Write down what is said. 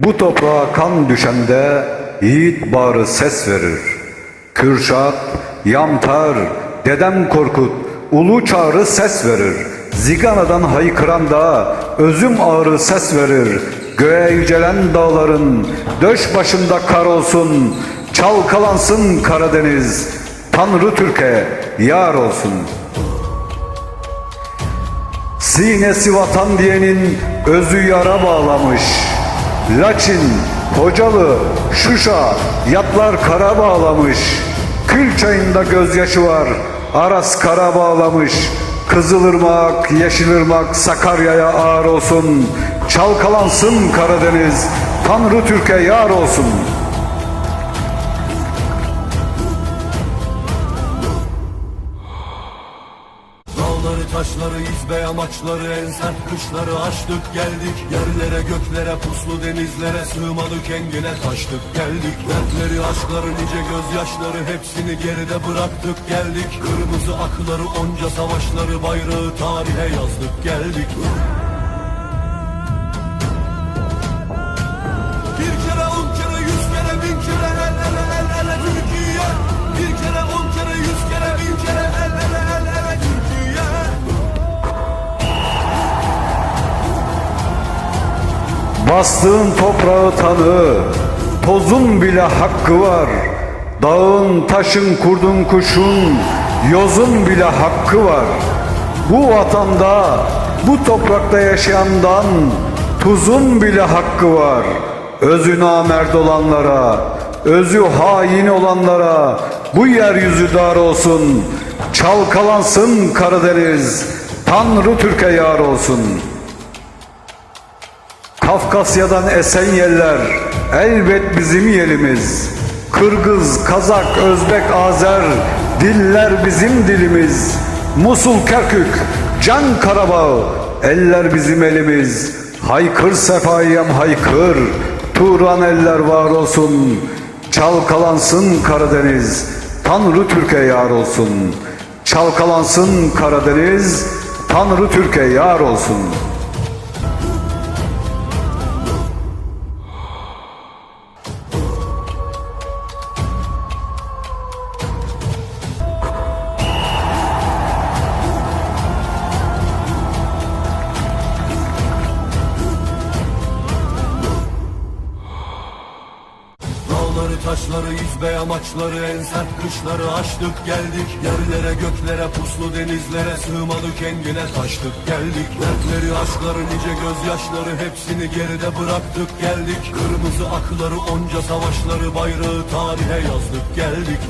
Bu toprağa kan düşende yiğit bağrı ses verir. Kürşat, Yamtar, Dedem Korkut ulu çağrı ses verir. Ziganadan haykıran da özüm ağrı ses verir. Göğe yücelen dağların döş başında kar olsun. Çalkalansın Karadeniz. Tanrı Türkiye yar olsun. Sinesi vatan diyenin özü yara bağlamış. Laçin, Kocalı, Şuşa, yatlar kara bağlamış. Kül çayında gözyaşı var, Aras kara bağlamış. Kızılırmak, Yeşilırmak, Sakarya'ya ağır olsun. Çalkalansın Karadeniz, Tanrı Türkiye yar olsun. Dağları taşları izbe yamaçları en sert kışları aştık geldik. Yerlere göklere puslu denizlere sığmadık engine taştık. Geldik Dertleri aşkları nice gözyaşları hepsini geride bıraktık. Geldik Kırmızı akları onca savaşları bayrağı tarihe yazdık. Geldik Bastığın toprağı tanı, tozun bile hakkı var. Dağın, taşın, kurdun, kuşun, yozun bile hakkı var. Bu vatanda, bu toprakta yaşayandan tuzun bile hakkı var. Özü namerd olanlara, özü hain olanlara bu yeryüzü dar olsun. Çalkalansın Karadeniz, Tanrı Türkiye yar olsun.'' Kafkasya'dan esen yerler elbet bizim yerimiz. Kırgız, Kazak, Özbek, Azer diller bizim dilimiz. Musul, Kerkük, Can Karabağ eller bizim elimiz. Haykır Sefayem haykır, Turan eller var olsun. Çalkalansın Karadeniz, Tanrı Türkiye yar olsun. Çalkalansın Karadeniz, Tanrı Türkiye yar olsun. Taşları izbe yamaçları en sert kışları aştık geldik. Yerlere göklere puslu denizlere sığmadık engine taştık geldik. Dertleri aşkları nice gözyaşları hepsini geride bıraktık geldik. Kırmızı akları onca savaşları bayrağı tarihe yazdık geldik